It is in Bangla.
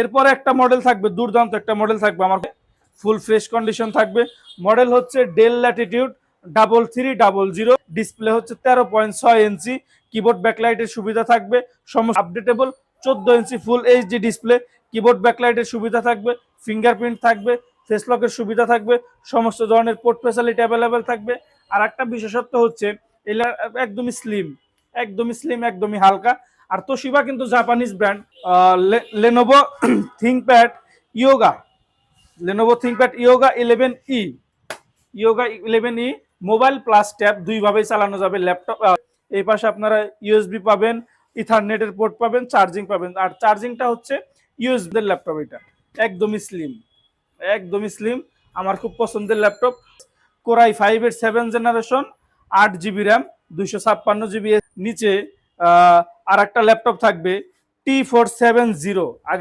এরপরে একটা মডেল থাকবে, দুর্দান্ত একটা মডেল থাকবে আমার ফুল ফ্রেশ কন্ডিশন থাকবে। মডেল হচ্ছে Dell Latitude double three double zero display হচ্ছে তেরো পয়েন্ট ছয় ইঞ্চি কিবোর্ড ব্যাকলাইটের সুবিধা থাকবে, সমস্ত আপডেটেবল চোদ্দ inch full HD display keyboard ব্যাকলাইটের সুবিধা থাকবে ফিঙ্গারপ্রিন্ট থাকবে ফেস লকের সুবিধা থাকবে, সমস্ত ধরনের পোর্ট ফেসালিটি অ্যাভেলেবেল থাকবে। আর একটা বিশেষত্ব হচ্ছে এটা একদমই স্লিম একদমই স্লিম একদমই হালকা। আর তোশিবা কিন্তু Japanese brand Lenovo ThinkPad Yoga Lenovo ThinkPad Yoga eleven E Yoga eleven E mobile plus tab দুইভাবেই চালানো যাবে ল্যাপটপ এই পাশে আপনারা ইউএসবি পাবেন ইথারনেটের পোর্ট পাবেন চার্জিং পাবেন। আর চার্জিংটা হচ্ছে ইউএসবি ল্যাপটপ এটা। একদমই স্লিম একদমই স্লিম আমার খুব পছন্দের ল্যাপটপ কোরাই ফাইভ এর সেভেন জেনারেশন আট জিবি র্যাম দুইশো ছাপ্পান্ন জিবি নিচে আর একটা ল্যাপটপ থাকবে টি ফোর সেভেন জিরো আগে